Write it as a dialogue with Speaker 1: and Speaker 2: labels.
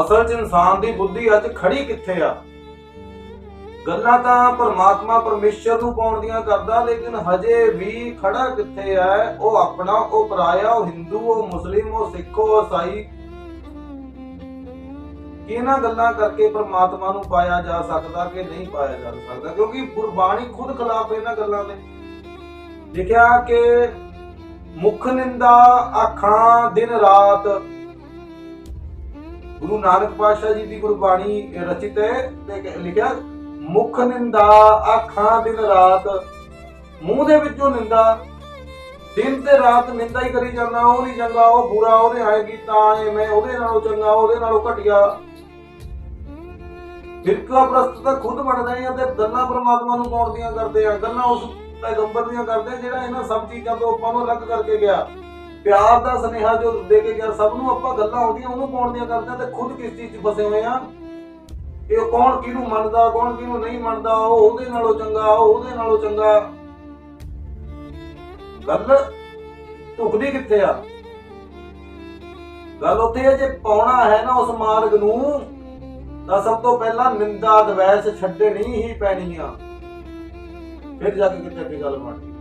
Speaker 1: ਅਸਲ 'ਚ ਇਨਸਾਨ ਦੀ ਬੁੱਧੀ ਅੱਜ ਖੜੀ ਕਿੱਥੇ ਆ? ਗੱਲਾਂ ਤਾਂ ਪਰਮਾਤਮਾ ਪਰਮੇਸ਼ਰ ਨੂੰ ਪਾਉਣ ਦੀਆਂ ਕਰਦਾ, ਲੇਕਿਨ ਹਜੇ ਵੀ ਖੜਾ ਕਿੱਥੇ ਹੈ ਉਹ ਆਪਣਾ, ਉਹ ਪਰਾਇਆ, ਉਹ ਹਿੰਦੂ, ਉਹ ਮੁਸਲਿਮ, ਉਹ ਸਿੱਖ, ਉਹ ਈਸਾਈ। ਕਿਹਨਾਂ ਗੱਲਾਂ ਕਰਕੇ ਪਰਮਾਤਮਾ ਨੂੰ ਪਾਇਆ ਜਾ ਸਕਦਾ ਕਿ ਨਹੀਂ ਪਾਇਆ ਜਾ ਸਕਦਾ? ਕਿਉਂਕਿ ਗੁਰਬਾਣੀ ਖੁਦ ਖਿਲਾਫ ਇਹਨਾਂ ਗੱਲਾਂ ਦੇ ਲਿਖਿਆ ਕਿ ਮੁਖ ਨਿੰਦਾ, ਆਖਾਂ ਦਿਨ ਰਾਤ ਗੁਰੂ ਨਾਨਕ ਪਾਤਸ਼ਾਹ ਜੀ ਦੀ ਗੁਰਬਾਣੀ ਰਚਿਤ ਹੈ ਤੇ ਲਿਖਿਆ, ਮੁਖ ਨਿੰਦਾ ਆਖਾਂ ਦਿਨ ਰਾਤ, ਮੂੰਹ ਦੇ ਵਿੱਚੋਂ ਨਿੰਦਾ, ਦਿਨ ਤੇ ਰਾਤ ਨਿੰਦਾ ਹੀ ਕਰੀ ਜਾਂਦਾ, ਉਹ ਨਹੀਂ ਚੰਗਾ, ਉਹ ਬੁਰਾ, ਉਹਨੇ ਆਏ ਕੀਤਾ ਐ ਮੈਂ, ਉਹਦੇ ਨਾਲੋਂ ਚੰਗਾ, ਉਹਦੇ ਨਾਲੋਂ ਘਟਿਆ। ਫਿਰਕਾ ਪ੍ਰਸਤ ਤਾਂ ਖੁਦ ਬਣਦੇ ਆ ਤੇ ਗੱਲਾਂ ਪ੍ਰਮਾਤਮਾ ਨੂੰ ਪਾਉਣ ਦੀਆਂ ਕਰਦੇ ਆ? ਗੱਲਾਂ ਉਸ ਪੈਗੰਬਰ ਦੀਆਂ ਕਰਦੇ ਜਿਹੜਾ ਇਹਨਾਂ ਸਭ ਚੀਜ਼ਾਂ ਤੋਂ ਆਪਾਂ ਨੂੰ ਅਲੱਗ ਕਰਕੇ ਗਿਆ। ਪਿਆਰ ਦਾ ਸੁਨੇਹਾ ਜੋ ਦੇ ਕੇ ਗਿਆ, ਸਭ ਨੂੰ ਆਪਾਂ ਗੱਲਾਂ ਆਉਂਦੀਆਂ, ਉਹਨੂੰ ਪਾਉਣ ਦੀਆਂ ਕਰਦੇ ਤੇ ਖੁਦ ਕਿਸ ਚੀਜ਼ 'ਚ ਫਸੇ ਹੋਏ ਆ ਇਹ ਕੌਣ ਕਿਹਨੂੰ ਮੰਨਦਾ, ਕੌਣ ਕਿਹਨੂੰ ਨਹੀਂ ਮੰਨਦਾ, ਉਹ ਉਹਦੇ ਨਾਲੋਂ ਚੰਗਾ, ਉਹ ਉਹਦੇ ਨਾਲੋਂ ਚੰਗਾ? ਗੱਲ ਢੁਕਦੀ ਕਿੱਥੇ ਆ? ਗੱਲ ਉੱਥੇ ਹੈ ਜੇ ਪਾਉਣਾ ਹੈ ਨਾ ਉਸ ਮਾਰਗ ਨੂੰ, ਤਾਂ ਸਭ ਤੋਂ ਪਹਿਲਾਂ ਨਿੰਦਾ, ਦਵੈਸ ਛੱਡਣੀ ਹੀ ਪੈਣੀ ਆ। ਫਿਰ ਜਾ ਕੇ ਕਿਤੇ ਅੱਗੇ ਗੱਲ ਬਣਦੀ